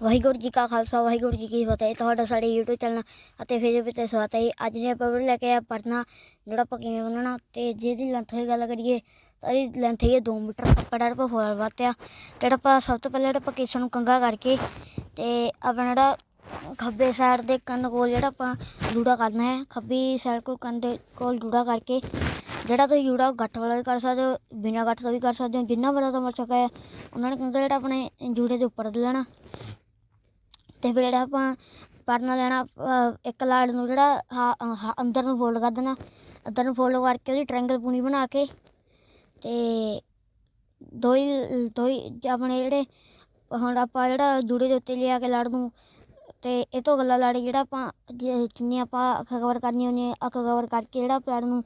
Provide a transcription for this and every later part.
ਵਾਹਿਗੁਰੂ ਜੀ ਕਾ ਖਾਲਸਾ, ਵਾਹਿਗੁਰੂ ਜੀ ਕੀ ਫਤਿਹ। ਤੁਹਾਡਾ ਸਾਡੇ YouTube ਚੈਨਲ ਅਤੇ ਫੇਸਬੁੱਕ ਤੇ ਸਵਾਗਤ ਹੈ ਅੱਜ ਨੇ ਆਪਾਂ ਲੈ ਕੇ ਆ ਪੜਨਾ ਜਿਹੜਾ ਆਪਾਂ ਕਿਵੇਂ ਬਣਾਉਣਾ ਤੇ ਜਿਹਦੀ ਲੈਂਥ ਦੀ ਗੱਲ ਕਰੀਏ ਤਾਂ ਇਹਦੀ ਲੈਂਥ ਹੈ 2 ਮੀਟਰ। ਕੱਪੜਾ ਆਪਾਂ ਫੋਲ ਵਾਤਿਆ ਤੇ ਜਿਹੜਾ ਆਪਾਂ ਸਭ ਤੋਂ ਪਹਿਲਾਂ ਜਿਹੜਾ ਆਪਾਂ ਕੇਸਾਂ ਨੂੰ ਕੰਗਾ ਕਰਕੇ ਤੇ ਆਪਣਾ ਜਿਹੜਾ ਖੱਬੇ ਸਾਈਡ ਦੇ ਕੰਨ ਕੋਲ ਜਿਹੜਾ ਆਪਾਂ ਜੂੜਾ ਕਰਨਾ ਹੈ, ਖੱਬੀ ਸਾਈਡ ਕੋਲ ਕੰਨ ਦੇ ਕੋਲ ਜੂੜਾ ਕਰਕੇ ਜਿਹੜਾ ਤੁਸੀਂ ਜੂੜਾ ਗੱਠ ਵਾਲਾ ਵੀ ਕਰ ਸਕਦੇ ਹੋ, ਬਿਨਾਂ ਗੱਠ ਤੋਂ ਵੀ ਕਰ ਸਕਦੇ ਹੋ, ਜਿੰਨਾ ਬੜਾ ਤੁਹਾਨੂੰ ਸਕਿਆ ਹੈ ਉਹਨਾਂ ਨੇ ਕਹਿੰਦਾ ਜਿਹੜਾ ਆਪਣੇ ਜੂੜੇ ਦੇ ਉੱਪਰ ਲੈਣਾ। ਤੇ ਫਿਰ ਜਿਹੜਾ ਆਪਾਂ ਪਰਨਾ ਲੈਣਾ ਇੱਕ ਲਾੜ ਨੂੰ ਜਿਹੜਾ ਹਾ- ਹਾ- ਅੰਦਰ ਨੂੰ ਫੋਲਡ ਕਰ ਦੇਣਾ। ਅੰਦਰ ਨੂੰ ਫੋਲਡ ਕਰਕੇ ਉਹਦੀ ਟ੍ਰਾਇੰਗਲ ਪੂਣੀ ਬਣਾ ਕੇ ਤੇ ਦੋ ਹੀ ਦੋ ਹੀ ਆਪਣੇ ਜਿਹੜੇ ਹੁਣ ਆਪਾਂ ਜਿਹੜਾ ਜੂੜੇ ਦੇ ਉੱਤੇ ਲਿਆ ਕੇ ਲੜ ਨੂੰ, ਤੇ ਇਹ ਤੋਂ ਗੱਲਾਂ ਲੜ ਜਿਹੜਾ ਆਪਾਂ ਜੇ ਜਿੰਨੀ ਆਪਾਂ ਅੱਖ ਕਵਰ ਕਰਨੀ ਉਹਨੇ ਅੱਖ ਕਵਰ ਕਰਕੇ ਜਿਹੜਾ ਪਲਾਨ ਨੂੰ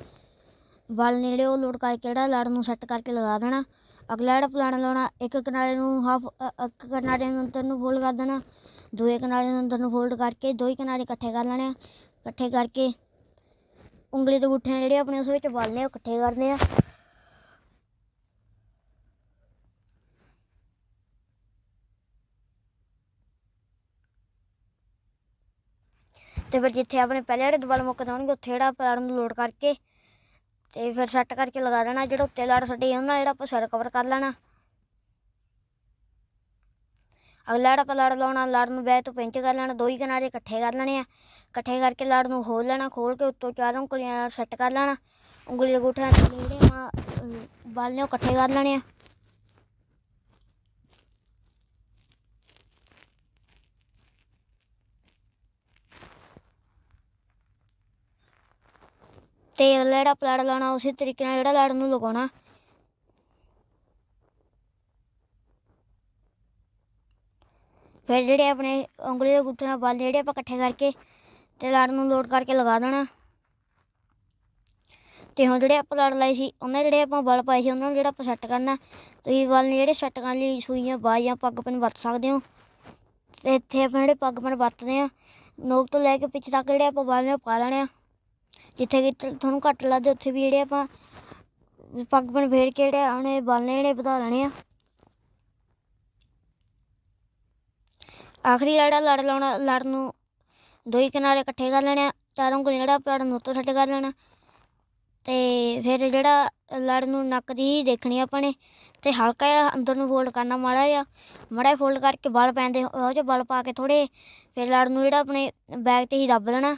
ਬਲ ਨੇੜੇ ਉਹ ਲੋਡ ਕਰਕੇ ਜਿਹੜਾ ਲੜ ਨੂੰ ਸੈੱਟ ਕਰਕੇ ਲਗਾ ਦੇਣਾ। ਅਗਲਾ ਜਿਹੜਾ ਪਲਾਨ ਲਾਉਣਾ, ਇੱਕ ਕਿਨਾਰੇ ਨੂੰ ਹਾਫ ਇੱਕ ਕਿਨਾਰੇ ਨੂੰ ਅੰਦਰ ਨੂੰ ਫੋਲਡ ਕਰ ਦੇਣਾ। ਦੂਏ ਕਿਨਾਰੇ ਨੂੰ ਅੰਦਰ ਨੂੰ ਫੋਲਡ ਕਰਕੇ ਦੋ ਹੀ ਕਿਨਾਰੇ ਇਕੱਠੇ ਕਰ ਲੈਣੇ ਆ। ਇਕੱਠੇ ਕਰਕੇ ਉਂਗਲੀ ਦੇ ਗੁੱਠੇ ਜਿਹੜੇ ਆਪਣੇ ਉਸ ਵਿੱਚ ਬਾਲਨੇ ਉਹ ਇਕੱਠੇ ਕਰਨੇ ਆ। ਤੇ ਫਿਰ ਜਿੱਥੇ ਆਪਣੇ ਪਹਿਲੇ ਜਿਹੜੇ ਦਬਲ ਮੁੱਕਦੇ ਹੋਣਗੇ, ਉੱਥੇ ਜਿਹੜਾ ਪਲਾੜ ਨੂੰ ਲੋਡ ਕਰਕੇ ਤੇ ਫਿਰ ਸੈੱਟ ਕਰਕੇ ਲਗਾ ਦੇਣਾ, ਜਿਹੜਾ ਉੱਤੇ ਲੜ ਛੱਡੀ ਉਹਨਾਂ ਜਿਹੜਾ ਆਪਾਂ ਸਿਰ ਕਵਰ ਕਰ ਲੈਣਾ। ਅਗਲਾ ਜਿਹੜਾ ਆਪਾਂ ਲੜ ਲਾਉਣਾ ਲੜ ਨੂੰ ਬਹਿ ਤੋਂ ਪਿੰਚ ਕਰ ਲੈਣਾ, ਦੋ ਹੀ ਕਿਨਾਰੇ ਇਕੱਠੇ ਕਰ ਲੈਣੇ ਆ। ਇਕੱਠੇ ਕਰਕੇ ਲੜ ਨੂੰ ਖੋਲ ਲੈਣਾ ਖੋਲ ਕੇ ਉੱਤੋਂ ਚਾਰ ਉਂਗਲੀਆਂ ਨਾਲ ਸੈੱਟ ਕਰ ਲੈਣਾ। ਉਂਗਲੀ ਦੇ ਗੁੱਠਿਆਂ ਨਾਲ ਜਿਹੜੇ ਆਪਾਂ ਬਲ ਇਕੱਠੇ ਕਰ ਲੈਣੇ ਆ। ਤੇ ਅਗਲਾ ਜਿਹੜਾ ਪਲੜ ਲਾਉਣਾ, ਉਸੇ ਤਰੀਕੇ ਨਾਲ ਜਿਹੜਾ ਲੜ ਨੂੰ ਲਗਾਉਣਾ। ਫਿਰ ਜਿਹੜੇ ਆਪਣੇ ਉਂਗਲੀ ਦੇ ਗੁੱਠੇ ਨਾਲ ਬਲ ਜਿਹੜੇ ਆਪਾਂ ਇਕੱਠੇ ਕਰਕੇ ਤੇ ਲੜ ਨੂੰ ਲੋਡ ਕਰਕੇ ਲਗਾ ਦੇਣਾ। ਤੇ ਹੁਣ ਜਿਹੜੇ ਆਪਾਂ ਲੜ ਲਾਏ ਸੀ, ਉਹਨਾਂ ਜਿਹੜੇ ਆਪਾਂ ਬਲ ਪਾਏ ਸੀ, ਉਹਨਾਂ ਨੂੰ ਜਿਹੜਾ ਆਪਾਂ ਸੈੱਟ ਕਰਨਾ, ਤੁਸੀਂ ਬਲ ਨੇ ਜਿਹੜੇ ਸੈੱਟ ਕਰਨ ਲਈ ਸੂਈਆਂ ਬਾਹਾਂ ਪੱਗ ਪਨ ਵਰਤ ਸਕਦੇ ਹੋ। ਤੇ ਇੱਥੇ ਆਪਾਂ ਜਿਹੜੇ ਪੱਗ ਪਨ ਵਰਤਦੇ ਆ ਨੋਕ ਤੋਂ ਲੈ ਕੇ ਪਿੱਛੇ ਤੱਕ ਜਿਹੜੇ ਆਪਾਂ ਬਲ ਨੇ ਉਹ ਪਾ ਲੈਣੇ ਆ। ਜਿੱਥੇ ਕਿ ਤੁਹਾਨੂੰ ਘੱਟ ਲੱਗਦੇ, ਉੱਥੇ ਵੀ ਜਿਹੜੇ ਆਪਾਂ ਪੱਗ ਪਨ ਫੇਰ ਕੇ ਜਿਹੜੇ ਆਪਣੇ ਬਲ ਨੇ ਜਿਹੜੇ ਵਧਾ ਲੈਣੇ ਆ। ਆਖਰੀ ਜਿਹੜਾ ਲੜ ਲਾਉਣਾ ਲੜ ਨੂੰ ਦੋ ਹੀ ਕਿਨਾਰੇ ਇਕੱਠੇ ਕਰ ਲੈਣੇ ਆ, ਚਾਰੋਂ ਉਂਗਲੀਆਂ ਜਿਹੜਾ ਲੜ ਨੂੰ ਉੱਤੋਂ ਛੱਡ ਕਰ ਲੈਣਾ। ਤੇ ਫਿਰ ਜਿਹੜਾ ਲੜ ਨੂੰ ਨੱਕ ਦੀ ਹੀ ਦੇਖਣੀ ਆਪਾਂ ਨੇ, ਤੇ ਹਲਕਾ ਜਿਹਾ ਅੰਦਰ ਨੂੰ ਫੋਲਡ ਕਰਨਾ ਮਾੜਾ ਜਿਹਾ ਮਾੜਾ ਜਿਹਾ ਫੋਲਡ ਕਰਕੇ ਬਲ ਪੈਂਦੇ ਉਹ ਜਿਹੇ ਬਲ ਪਾ ਕੇ ਥੋੜੇ ਫਿਰ ਲੜ ਨੂੰ ਜਿਹੜਾ ਆਪਣੇ ਬੈਗ ਤੇ ਹੀ ਦੱਬ ਲੈਣਾ।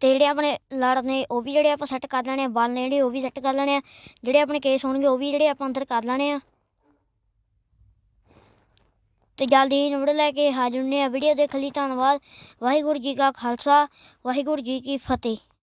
ਤੇ ਜਿਹੜੇ ਆਪਣੇ ਲੜ ਨੇ, ਉਹ ਵੀ ਜਿਹੜੇ ਆਪਾਂ ਸੈੱਟ ਕਰ ਲੈਣੇ ਆ, ਬਲ ਨੇ ਜਿਹੜੇ, ਉਹ ਵੀ ਸੈੱਟ ਕਰ ਲੈਣੇ ਆ। ਜਿਹੜੇ ਆਪਣੇ ਕੇਸ ਹੋਣਗੇ, ਉਹ ਵੀ ਜਿਹੜੇ ਆਪਾਂ ਅੰਦਰ ਕਰ ਲੈਣੇ ਆ। ਤੇ ਜਲਦੀ ਹੀ ਵੀਡੀਓ ਲੈ ਕੇ ਹਾਜ਼ਰ ਹੁੰਦੇ ਆ। ਵੀਡੀਓ ਦੇਖਣ ਲਈ ਧੰਨਵਾਦ। ਵਾਹਿਗੁਰੂ ਜੀ ਕਾ ਖਾਲਸਾ, ਵਾਹਿਗੁਰੂ ਜੀ ਕੀ ਫਤਿਹ।